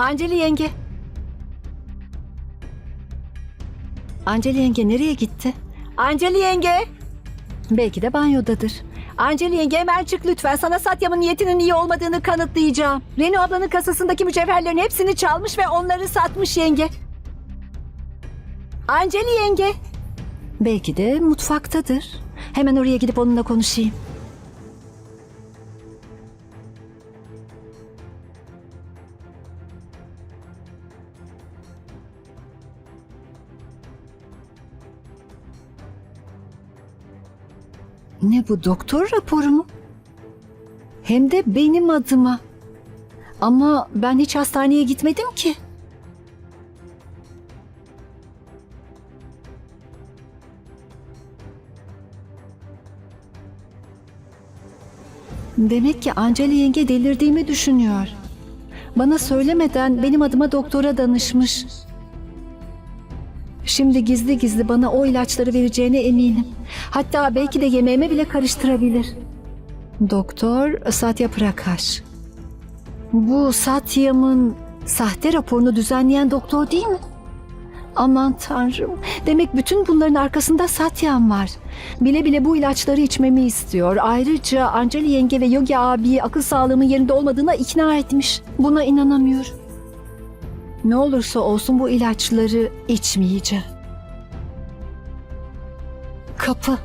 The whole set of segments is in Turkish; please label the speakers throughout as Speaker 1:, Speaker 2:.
Speaker 1: Anceli yenge. Anceli yenge nereye gitti? Anceli yenge. Belki de banyodadır. Anceli yenge hemen çık lütfen. Sana Satyam'ın niyetinin iyi olmadığını kanıtlayacağım. Renu ablanın kasasındaki mücevherlerin hepsini çalmış ve onları satmış yenge. Anceli yenge. Belki de mutfaktadır. Hemen oraya gidip onunla konuşayım. Ne bu doktor raporu mu? Hem de benim adıma. Ama ben hiç hastaneye gitmedim ki. Demek ki Anceli yenge delirdiğimi düşünüyor. Bana söylemeden benim adıma doktora danışmış. Şimdi gizli gizli bana o ilaçları vereceğine eminim. Hatta belki de yemeğime bile karıştırabilir. Doktor Satya Prakash. Bu Satyam'ın sahte raporunu düzenleyen doktor değil mi? Aman tanrım. Demek bütün bunların arkasında Satyam var. Bile bile bu ilaçları içmemi istiyor. Ayrıca Anceli yenge ve Yogi abi akıl sağlığımın yerinde olmadığına ikna etmiş. Buna inanamıyorum. Ne olursa olsun bu ilaçları içmeyeceğim. Kapı.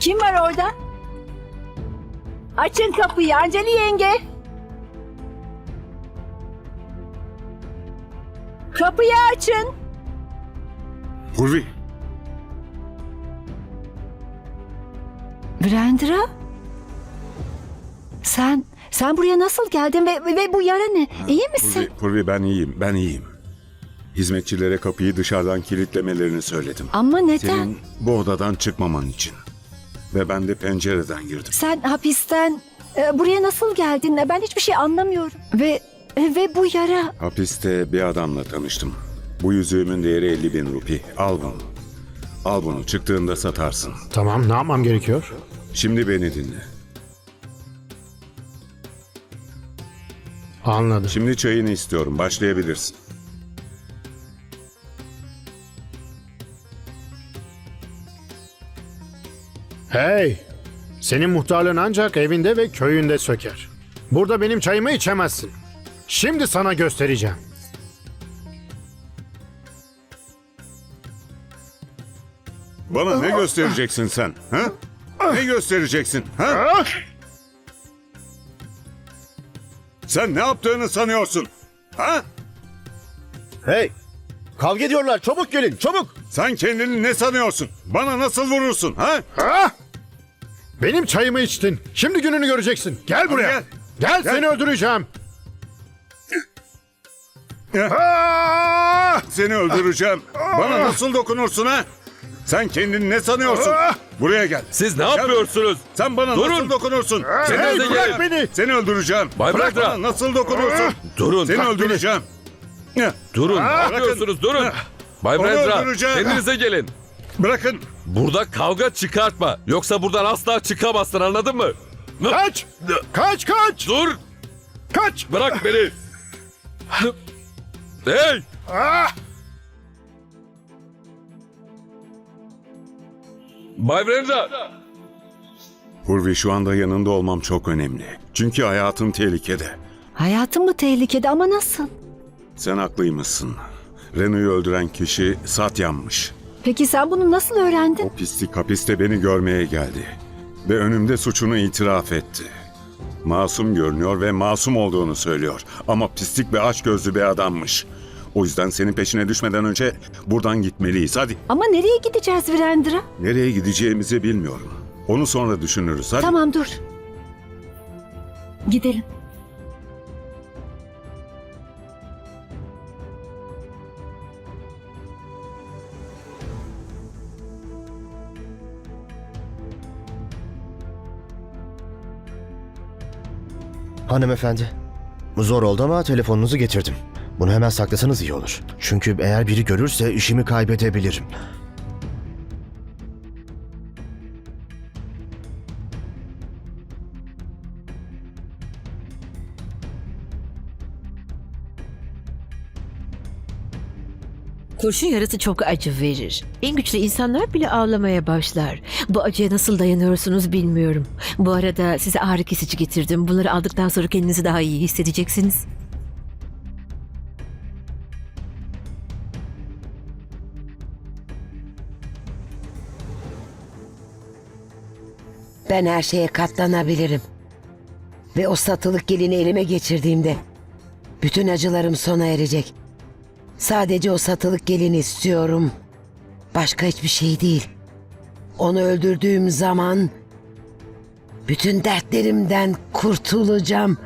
Speaker 1: Kim var orada? Açın kapıyı Anceli yenge. Kapıyı açın.
Speaker 2: Hurvi,
Speaker 1: Brandra? Sen, sen buraya nasıl geldin ve, ve bu yara ne? İyi misin?
Speaker 2: Hurvi, Hurvi ben iyiyim, ben iyiyim. Hizmetçilere kapıyı dışarıdan kilitlemelerini söyledim.
Speaker 1: Ama neden?
Speaker 2: Senin bu odadan çıkmaman için. Ve ben de pencereden girdim.
Speaker 1: Sen hapisten e, buraya nasıl geldin? Ben hiçbir şey anlamıyorum. Ve ve bu yara
Speaker 2: Hapiste bir adamla tanıştım. Bu yüzüğümün değeri 50 bin rupi. Al bunu. Al bunu, çıktığında satarsın.
Speaker 3: Tamam ne yapmam gerekiyor?
Speaker 2: Şimdi beni dinle.
Speaker 3: Anladım.
Speaker 2: Şimdi çayını istiyorum, başlayabilirsin.
Speaker 3: Hey! Senin muhtarlığın ancak evinde ve köyünde söker. Burada benim çayımı içemezsin. Şimdi sana göstereceğim.
Speaker 2: Bana ne göstereceksin sen? Ha? Ne göstereceksin? Ha? Sen ne yaptığını sanıyorsun? Ha?
Speaker 4: Hey! Kavga ediyorlar. Çabuk gelin. Çabuk.
Speaker 2: Sen kendini ne sanıyorsun? Bana nasıl vurursun? Ha?
Speaker 3: Ah! Benim çayımı içtin. Şimdi gününü göreceksin. Gel buraya.
Speaker 2: gel.
Speaker 3: Gel,
Speaker 2: Gel.
Speaker 3: seni öldüreceğim.
Speaker 2: Ah! Seni öldüreceğim. Bana nasıl dokunursun ha? Sen kendini ne sanıyorsun? Buraya gel.
Speaker 5: Siz ne
Speaker 2: Gel.
Speaker 5: yapıyorsunuz?
Speaker 2: Sen bana
Speaker 5: Durun.
Speaker 2: nasıl dokunursun? Seni
Speaker 3: Hey, bırak beni.
Speaker 2: Seni öldüreceğim.
Speaker 5: Bay
Speaker 2: Bırak
Speaker 5: Bradra.
Speaker 2: bana nasıl dokunursun?
Speaker 5: Durun.
Speaker 2: Seni öldüreceğim.
Speaker 5: Durun. Ne yapıyorsunuz? Durun. Bay
Speaker 2: öldüreceğim.
Speaker 5: kendinize gelin.
Speaker 2: Bırakın.
Speaker 5: Burada kavga çıkartma. Yoksa buradan asla çıkamazsın anladın mı?
Speaker 3: Kaç! Kaç kaç!
Speaker 5: Dur.
Speaker 3: Kaç!
Speaker 5: Bırak beni. hey.
Speaker 3: Ah!
Speaker 5: Bay Brandra.
Speaker 2: Hurvi şu anda yanında olmam çok önemli. Çünkü hayatım tehlikede.
Speaker 1: hayatım mı tehlikede ama nasıl?
Speaker 2: Sen haklıymışsın. Renu'yu öldüren kişi Satyam'mış.
Speaker 1: Peki sen bunu nasıl öğrendin?
Speaker 2: O pislik hapiste beni görmeye geldi. Ve önümde suçunu itiraf etti. Masum görünüyor ve masum olduğunu söylüyor. Ama pislik ve açgözlü bir adammış. O yüzden senin peşine düşmeden önce buradan gitmeliyiz. Hadi.
Speaker 1: Ama nereye gideceğiz Virendra?
Speaker 2: Nereye gideceğimizi bilmiyorum. Onu sonra düşünürüz. Hadi.
Speaker 1: Tamam dur. Gidelim.
Speaker 4: Hanımefendi. Zor oldu ama telefonunuzu getirdim. Bunu hemen saklasanız iyi olur. Çünkü eğer biri görürse işimi kaybedebilirim.
Speaker 6: Kurşun yarası çok acı verir. En güçlü insanlar bile ağlamaya başlar. Bu acıya nasıl dayanıyorsunuz bilmiyorum. Bu arada size ağrı kesici getirdim. Bunları aldıktan sonra kendinizi daha iyi hissedeceksiniz.
Speaker 7: Ben her şeye katlanabilirim. Ve o satılık gelini elime geçirdiğimde bütün acılarım sona erecek. Sadece o satılık gelini istiyorum. Başka hiçbir şey değil. Onu öldürdüğüm zaman bütün dertlerimden kurtulacağım.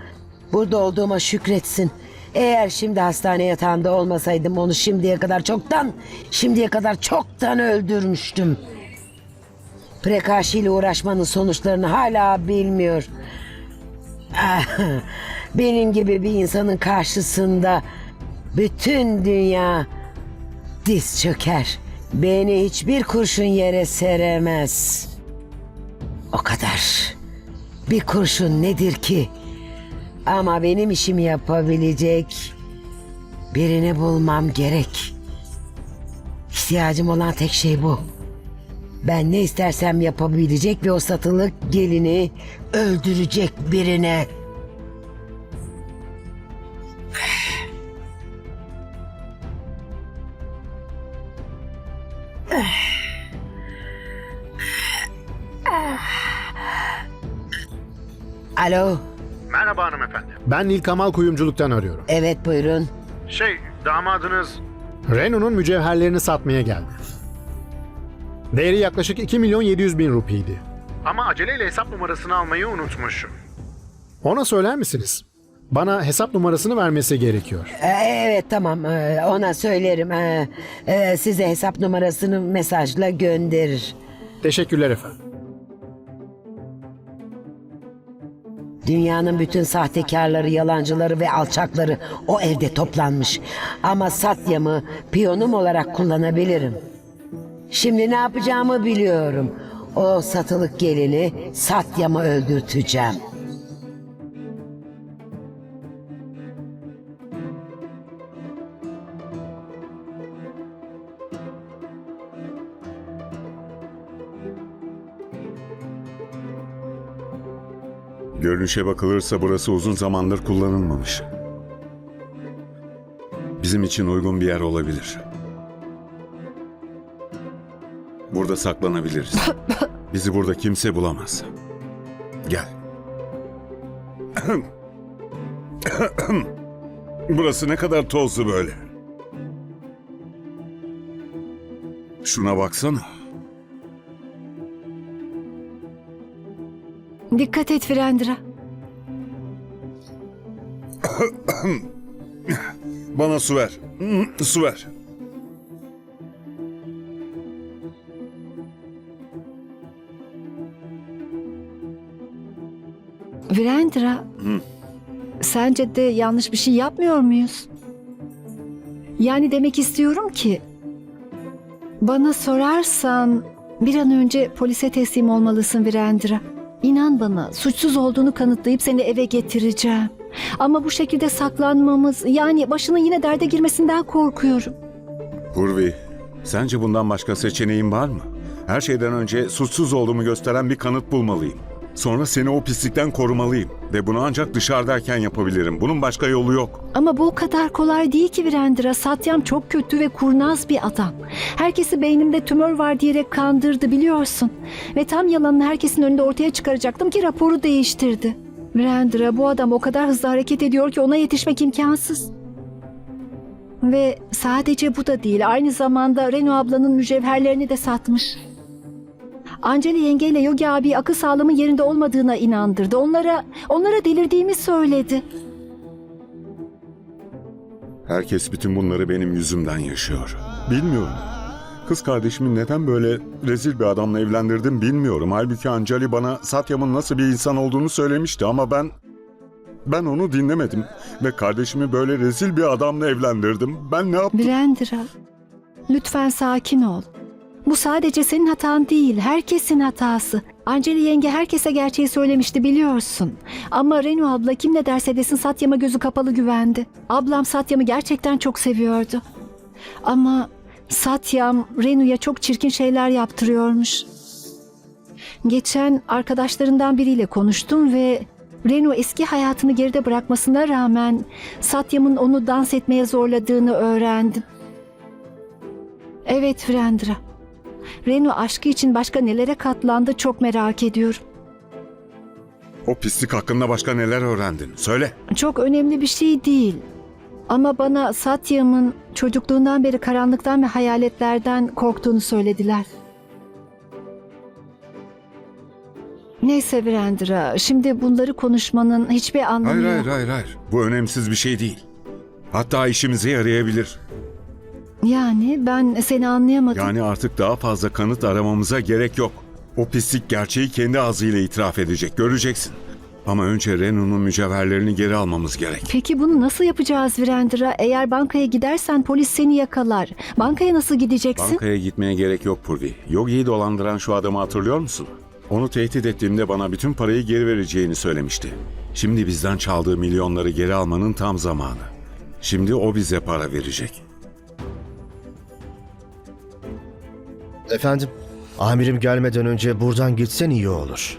Speaker 7: Burada olduğuma şükretsin. Eğer şimdi hastane yatağında olmasaydım onu şimdiye kadar çoktan, şimdiye kadar çoktan öldürmüştüm. Prekashi ile uğraşmanın sonuçlarını hala bilmiyor. Benim gibi bir insanın karşısında bütün dünya diz çöker. Beni hiçbir kurşun yere seremez. O kadar. Bir kurşun nedir ki? Ama benim işimi yapabilecek birini bulmam gerek. İhtiyacım olan tek şey bu. Ben ne istersem yapabilecek ve o satılık gelini öldürecek birine. Alo,
Speaker 3: Merhaba hanımefendi. Ben Nil Kamal Kuyumculuk'tan arıyorum.
Speaker 7: evet buyurun.
Speaker 3: Şey, damadınız... Renault'un mücevherlerini satmaya geldi. Değeri yaklaşık 2 milyon 700 bin rupiydi. Ama aceleyle hesap numarasını almayı unutmuş. Ona söyler misiniz? Bana hesap numarasını vermesi gerekiyor.
Speaker 7: Ee, evet tamam ee, ona söylerim. Ee, ee, size hesap numarasını mesajla gönderir.
Speaker 3: Teşekkürler efendim.
Speaker 7: Dünyanın bütün sahtekarları, yalancıları ve alçakları o evde toplanmış. Ama Satyam'ı piyonum olarak kullanabilirim. Şimdi ne yapacağımı biliyorum. O satılık gelini Satyam'ı öldürteceğim.
Speaker 2: Görünüşe bakılırsa burası uzun zamandır kullanılmamış. Bizim için uygun bir yer olabilir. Burada saklanabiliriz. Bizi burada kimse bulamaz. Gel. Burası ne kadar tozlu böyle. Şuna baksana.
Speaker 1: Dikkat et Virendra.
Speaker 2: Bana su ver. Su ver.
Speaker 1: Virendra. Sence de yanlış bir şey yapmıyor muyuz? Yani demek istiyorum ki bana sorarsan bir an önce polise teslim olmalısın Virendra. İnan bana suçsuz olduğunu kanıtlayıp seni eve getireceğim. Ama bu şekilde saklanmamız yani başının yine derde girmesinden korkuyorum.
Speaker 2: Purvi, sence bundan başka seçeneğin var mı? Her şeyden önce suçsuz olduğumu gösteren bir kanıt bulmalıyım. Sonra seni o pislikten korumalıyım. Ve bunu ancak dışarıdayken yapabilirim. Bunun başka yolu yok.
Speaker 1: Ama bu o kadar kolay değil ki Virendra. Satyam çok kötü ve kurnaz bir adam. Herkesi beynimde tümör var diyerek kandırdı biliyorsun. Ve tam yalanını herkesin önünde ortaya çıkaracaktım ki raporu değiştirdi. Virendra bu adam o kadar hızlı hareket ediyor ki ona yetişmek imkansız. Ve sadece bu da değil. Aynı zamanda Renu ablanın mücevherlerini de satmış. Anceli yengeyle Yogi abi akıl sağlığımın yerinde olmadığına inandırdı. Onlara, onlara delirdiğimi söyledi.
Speaker 2: Herkes bütün bunları benim yüzümden yaşıyor. Bilmiyorum. Kız kardeşimi neden böyle rezil bir adamla evlendirdim bilmiyorum. Halbuki Ancali bana Satyam'ın nasıl bir insan olduğunu söylemişti ama ben... Ben onu dinlemedim ve kardeşimi böyle rezil bir adamla evlendirdim. Ben ne yaptım?
Speaker 1: Brandra, lütfen sakin ol. Bu sadece senin hatan değil, herkesin hatası. Anceli yenge herkese gerçeği söylemişti biliyorsun. Ama Renu abla kim ne derse desin Satyam'a gözü kapalı güvendi. Ablam Satyam'ı gerçekten çok seviyordu. Ama Satyam Renu'ya çok çirkin şeyler yaptırıyormuş. Geçen arkadaşlarından biriyle konuştum ve Renu eski hayatını geride bırakmasına rağmen Satyam'ın onu dans etmeye zorladığını öğrendim. Evet Virendra. Renu aşkı için başka nelere katlandı çok merak ediyorum.
Speaker 2: O pislik hakkında başka neler öğrendin? Söyle.
Speaker 1: Çok önemli bir şey değil. Ama bana Satyam'ın çocukluğundan beri karanlıktan ve hayaletlerden korktuğunu söylediler. Neyse Virendra, şimdi bunları konuşmanın hiçbir anlamı
Speaker 2: Hayır
Speaker 1: yok.
Speaker 2: hayır hayır hayır. Bu önemsiz bir şey değil. Hatta işimize yarayabilir.
Speaker 1: Yani ben seni anlayamadım.
Speaker 2: Yani artık daha fazla kanıt aramamıza gerek yok. O pislik gerçeği kendi ağzıyla itiraf edecek. Göreceksin. Ama önce Renu'nun mücevherlerini geri almamız gerek.
Speaker 1: Peki bunu nasıl yapacağız Virendra? Eğer bankaya gidersen polis seni yakalar. Bankaya nasıl gideceksin?
Speaker 2: Bankaya gitmeye gerek yok Purvi. Yogi'yi dolandıran şu adamı hatırlıyor musun? Onu tehdit ettiğimde bana bütün parayı geri vereceğini söylemişti. Şimdi bizden çaldığı milyonları geri almanın tam zamanı. Şimdi o bize para verecek.
Speaker 4: Efendim, amirim gelmeden önce buradan gitsen iyi olur.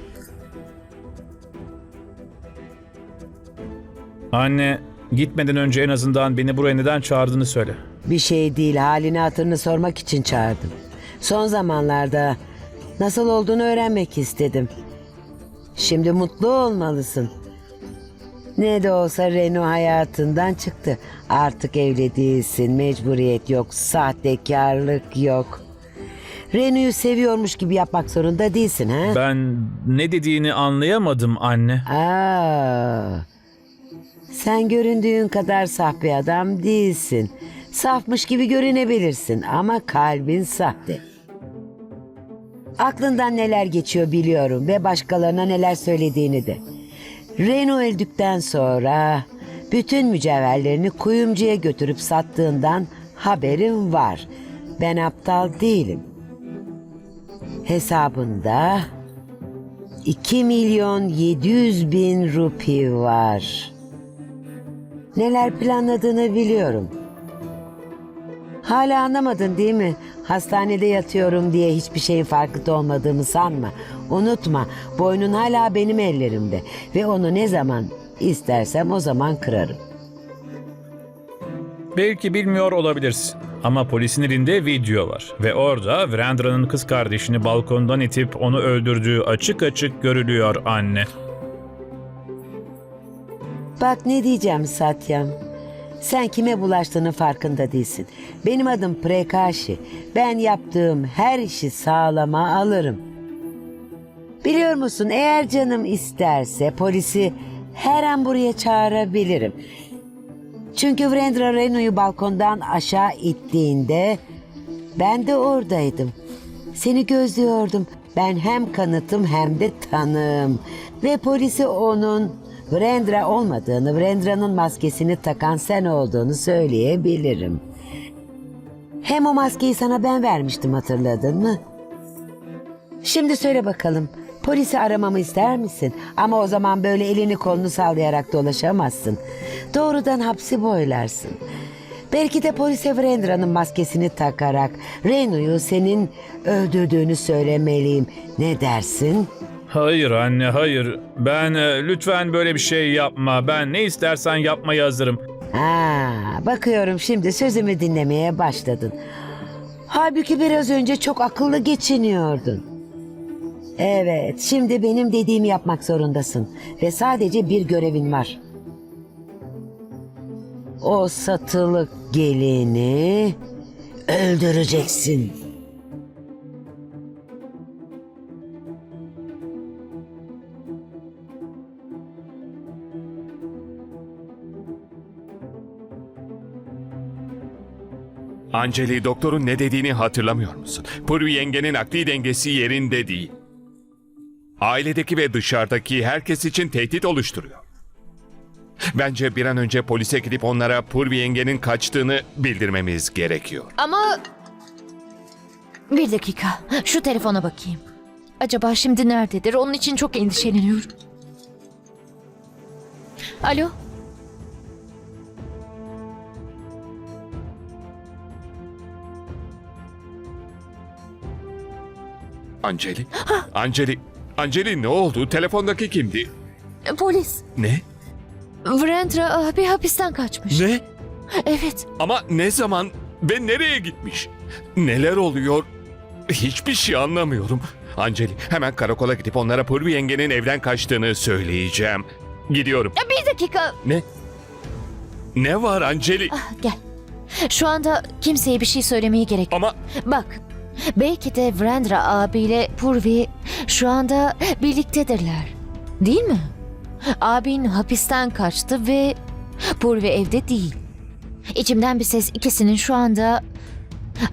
Speaker 8: Anne, gitmeden önce en azından beni buraya neden çağırdığını söyle.
Speaker 7: Bir şey değil halini hatırını sormak için çağırdım. Son zamanlarda nasıl olduğunu öğrenmek istedim. Şimdi mutlu olmalısın. Ne de olsa Renu hayatından çıktı. Artık evli değilsin, mecburiyet yok, sahtekarlık yok. Renu'yu seviyormuş gibi yapmak zorunda değilsin ha?
Speaker 8: Ben ne dediğini anlayamadım anne.
Speaker 7: Aa, sen göründüğün kadar saf bir adam değilsin. Safmış gibi görünebilirsin ama kalbin sahte. Aklından neler geçiyor biliyorum ve başkalarına neler söylediğini de. Reno öldükten sonra bütün mücevherlerini kuyumcuya götürüp sattığından haberim var. Ben aptal değilim. Hesabında 2 milyon 700 bin rupi var. Neler planladığını biliyorum. Hala anlamadın değil mi? Hastanede yatıyorum diye hiçbir şeyin farkında olmadığımı sanma. Unutma, boynun hala benim ellerimde ve onu ne zaman istersem o zaman kırarım.
Speaker 8: Belki bilmiyor olabilirsin. Ama polisin elinde video var. Ve orada Virendra'nın kız kardeşini balkondan itip onu öldürdüğü açık açık görülüyor anne.
Speaker 7: Bak ne diyeceğim Satyam. Sen kime bulaştığının farkında değilsin. Benim adım Prekashi. Ben yaptığım her işi sağlama alırım. Biliyor musun eğer canım isterse polisi her an buraya çağırabilirim. Çünkü Vrendra Renu'yu balkondan aşağı ittiğinde ben de oradaydım. Seni gözlüyordum. Ben hem kanıtım hem de tanığım. Ve polisi onun Vrendra olmadığını, Vrendra'nın maskesini takan sen olduğunu söyleyebilirim. Hem o maskeyi sana ben vermiştim hatırladın mı? Şimdi söyle bakalım. Polisi aramamı ister misin? Ama o zaman böyle elini kolunu sallayarak dolaşamazsın. Doğrudan hapsi boylarsın. Belki de polise Vrendra'nın maskesini takarak Renu'yu senin öldürdüğünü söylemeliyim. Ne dersin?
Speaker 8: Hayır anne hayır. Ben e, lütfen böyle bir şey yapma. Ben ne istersen yapmaya hazırım.
Speaker 7: Ha, bakıyorum şimdi sözümü dinlemeye başladın. Halbuki biraz önce çok akıllı geçiniyordun. Evet, şimdi benim dediğimi yapmak zorundasın ve sadece bir görevin var. O satılık gelini öldüreceksin.
Speaker 9: Anceli doktorun ne dediğini hatırlamıyor musun? Purvi yengenin akli dengesi yerinde değil. Ailedeki ve dışarıdaki herkes için tehdit oluşturuyor. Bence bir an önce polise gidip onlara Purvi yengenin kaçtığını bildirmemiz gerekiyor.
Speaker 10: Ama... Bir dakika. Şu telefona bakayım. Acaba şimdi nerededir? Onun için çok endişeleniyorum. Alo?
Speaker 9: Anceli? Anceli, Anceli ne oldu? Telefondaki kimdi?
Speaker 10: Polis.
Speaker 9: Ne?
Speaker 10: Vrendra abi hapisten kaçmış.
Speaker 9: Ne?
Speaker 10: Evet.
Speaker 9: Ama ne zaman ve nereye gitmiş? Neler oluyor? Hiçbir şey anlamıyorum. Anceli hemen karakola gidip onlara Purvi yengenin evden kaçtığını söyleyeceğim. Gidiyorum.
Speaker 10: Bir dakika.
Speaker 9: Ne? Ne var Anceli?
Speaker 10: Ah, gel. Şu anda kimseye bir şey söylemeye gerek.
Speaker 9: Ama
Speaker 10: Bak. Belki de Vrendra abiyle Purvi şu anda birliktedirler. Değil mi? Abin hapisten kaçtı ve Purvi evde değil. İçimden bir ses ikisinin şu anda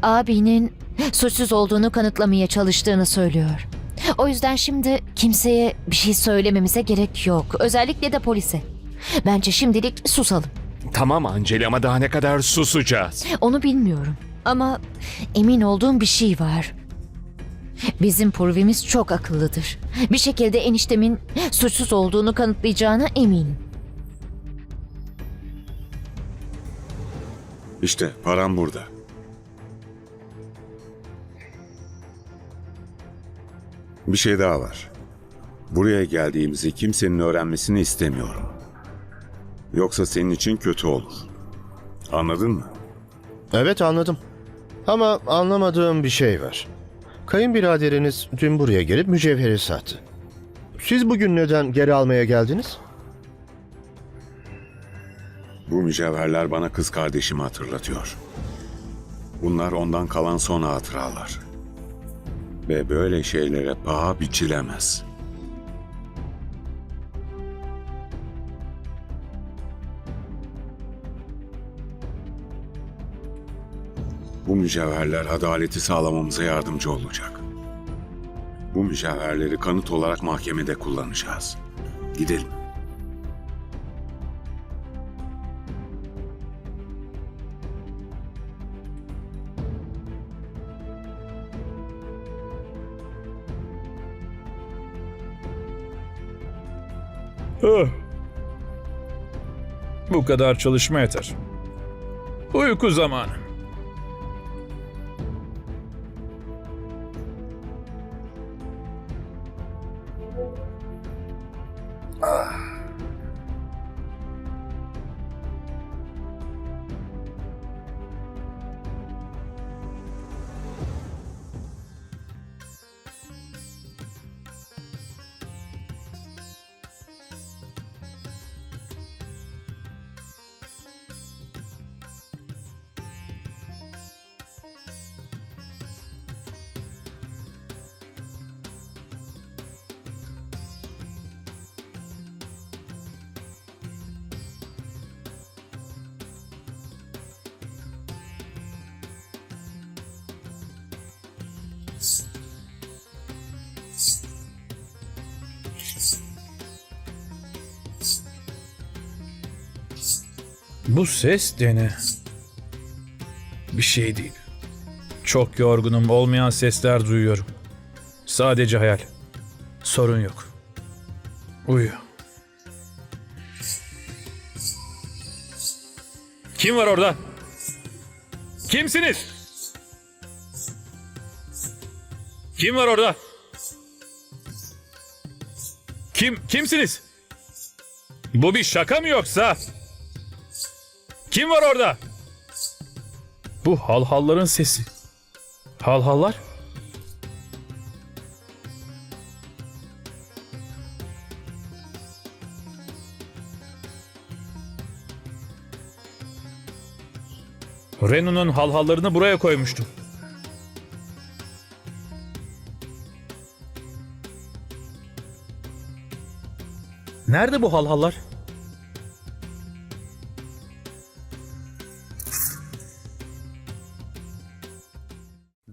Speaker 10: abinin suçsuz olduğunu kanıtlamaya çalıştığını söylüyor. O yüzden şimdi kimseye bir şey söylememize gerek yok. Özellikle de polise. Bence şimdilik susalım.
Speaker 9: tamam Anceli ama daha ne kadar susacağız?
Speaker 10: Onu bilmiyorum. Ama emin olduğum bir şey var. Bizim Purvi'miz çok akıllıdır. Bir şekilde eniştemin suçsuz olduğunu kanıtlayacağına eminim.
Speaker 2: İşte param burada. Bir şey daha var. Buraya geldiğimizi kimsenin öğrenmesini istemiyorum. Yoksa senin için kötü olur. Anladın mı?
Speaker 4: Evet anladım. Ama anlamadığım bir şey var. Kayınbiraderiniz dün buraya gelip mücevheri sattı. Siz bugün neden geri almaya geldiniz?
Speaker 2: Bu mücevherler bana kız kardeşimi hatırlatıyor. Bunlar ondan kalan son hatıralar. Ve böyle şeylere paha biçilemez. Bu mücevherler adaleti sağlamamıza yardımcı olacak. Bu mücevherleri kanıt olarak mahkemede kullanacağız. Gidelim.
Speaker 8: Bu kadar çalışma yeter. Uyku zamanı. Bu ses de ne? Bir şey değil. Çok yorgunum. Olmayan sesler duyuyorum. Sadece hayal. Sorun yok. Uyu. Kim var orada? Kimsiniz? Kim var orada? Kim kimsiniz? Bu bir şaka mı yoksa? Kim var orada? Bu halhalların sesi. Halhallar? Renu'nun halhallarını buraya koymuştum. Nerede bu halhallar?